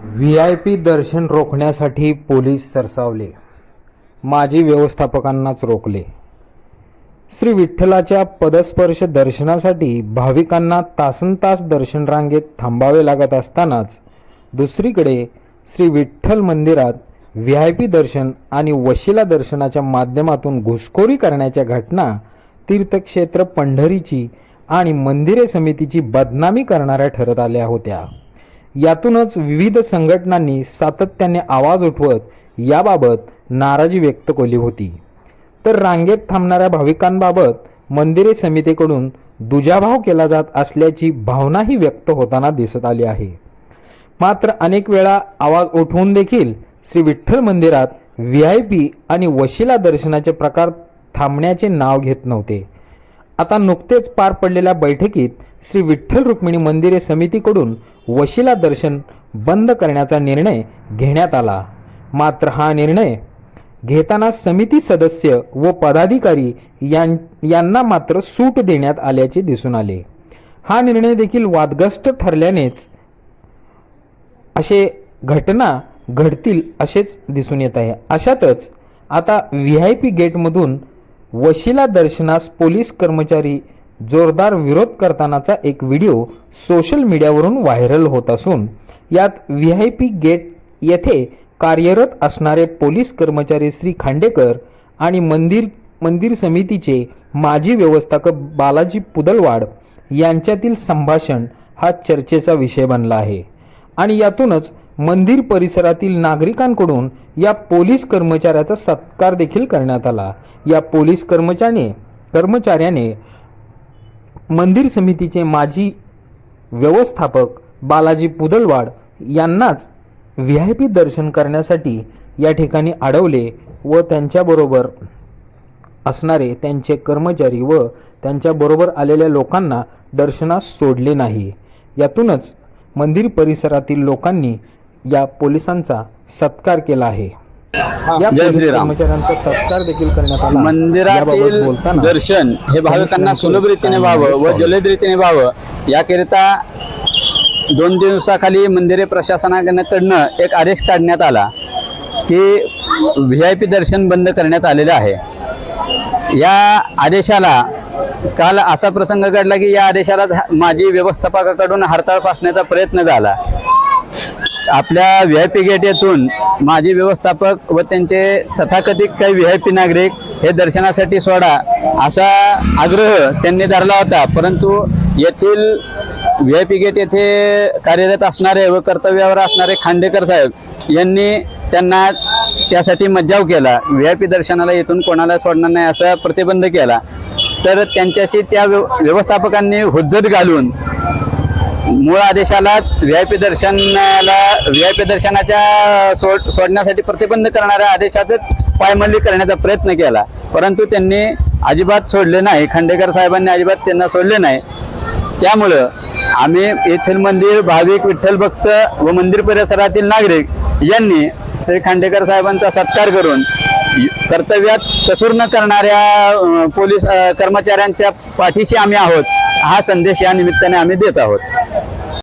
V I P दर्शन रोखण्यासाठी police सरसावले. माजी व्यवस्थापकांनाच रोखले. श्री विठ्ठलाच्या पदस्पर्श दर्शनासाठी भाविकांना तासनतास दर्शन रांगेत थांबावे लागत असतानाच दुसरीकडे श्री विठ्ठल मंदिरात व्ही आय पी दर्शन आणि वशिला दर्शनाच्या माध्यमातून घुसखोरी करण्याच्या घटना तीर्थक्षेत्र पंढरीची आणि मंदिरे समितीची बदनामी करणाऱ्या ठरत आल्या होत्या. यातूनच विविध संघटनांनी सातत्याने आवाज उठवत याबाबत नाराजी व्यक्त केली होती. तर रांगेत थांबणाऱ्या भाविकांबाबत मंदिरे समितीकडून दुजाभाव केला जात असल्याची भावनाही व्यक्त होताना दिसत आली आहे. मात्र अनेक वेळा आवाज उठवून देखील श्री विठ्ठल मंदिरात व्ही आय पी आणि वशिला दर्शनाचे प्रकार थांबण्याचे नाव घेत नव्हते. आता नुकतेच पार पडलेल्या बैठकीत श्री विठ्ठल रुक्मिणी मंदिरे समितीकडून वशिला दर्शन बंद करण्याचा निर्णय घेण्यात आला. मात्र हा निर्णय घेताना समिती सदस्य व पदाधिकारी यां यांना मात्र सूट देण्यात आल्याचे दिसून आले. हा निर्णय देखील वादग्रस्त ठरल्यानेच असे घटना घडतील असेच दिसून येत आहे. अशातच आता व्ही आय पी गेटमधून वशिला दर्शनास पोलीस कर्मचारी जोरदार विरोध करतानाचा एक व्हिडिओ सोशल मीडियावरून व्हायरल होत असून यात व्ही आय पी गेट येथे कार्यरत असणारे पोलीस कर्मचारी श्री खांडेकर आणि मंदिर मंदिर समितीचे माजी व्यवस्थापक बालाजी पुदलवाड यांच्यातील संभाषण हा चर्चेचा विषय बनला आहे. आणि यातूनच मंदिर परिसरातील नागरिकांकडून या पोलीस कर्मचाऱ्याचा सत्कार देखील करण्यात आला. या पोलीस कर्मचाऱ्याने कर्मचाऱ्याने मंदिर समितीचे माजी व्यवस्थापक बालाजी पुदलवाड यांनाच व्ही आय पी दर्शन करण्यासाठी या ठिकाणी अडवले व त्यांच्याबरोबर असणारे त्यांचे कर्मचारी व त्यांच्याबरोबर आलेल्या लोकांना दर्शनास सोडले नाही. यातूनच मंदिर परिसरातील लोकांनी या पोलिसांचा सत्कार केला आहे. या. कर्मचाऱ्यांचा सत्कार देखील करण्यात आला. मंदिरातील दर्शन हे भाविकांना सुलभ रीतीने व्हावं व? जलद रीतीने व्हावं. याकरिता दोन दिवसाखाली मंदिरे प्रशासनाकडनं एक आदेश काढण्यात आला की व्ही आय पी दर्शन बंद करण्यात आलेलं आहे. या आदेशाला काल असा प्रसंग घडला की या आदेशाला झा- माजी व्यवस्थापकाकडून हरताळ पासण्याचा प्रयत्न झाला. आपल्या व्ही आय पी गेट येथून माजी व्यवस्थापक व त्यांचे तथाकथित काही व्ही आय पी नागरिक हे दर्शनासाठी सोडा असा आग्रह त्यांनी धरला होता. परंतु येथील व्ही आय पी गेट येथे कार्यरत असणारे व कर्तव्यावर असणारे खांडेकर साहेब यांनी त्यांना त्यासाठी मज्जाव केला. व्ही आय पी दर्शनाला येथून कोणाला सोडणार नाही असा प्रतिबंध केला. तर त्यांच्याशी त्या व्यवस्थापकांनी हुज्जत घालून मूळ आदेशालाच व्ही आय पी दर्शनाला व्ही आय पी दर्शनाच्या सोड सोडण्यासाठी प्रतिबंध करणाऱ्या आदेशातच पायमल्ली करण्याचा प्रयत्न केला. परंतु त्यांनी अजिबात सोडले नाही. खांडेकर साहेबांनी अजिबात त्यांना सोडले नाही. त्यामुळं आम्ही येथील मंदिर भाविक विठ्ठल भक्त व मंदिर परिसरातील नागरिक यांनी श्री खांडेकर साहेबांचा सत्कार करून कर्तव्यात कसूर न करणाऱ्या पोलीस कर्मचाऱ्यांच्या पाठीशी आम्ही आहोत. हा संदेश या निमित्ताने आम्ही देत आहोत.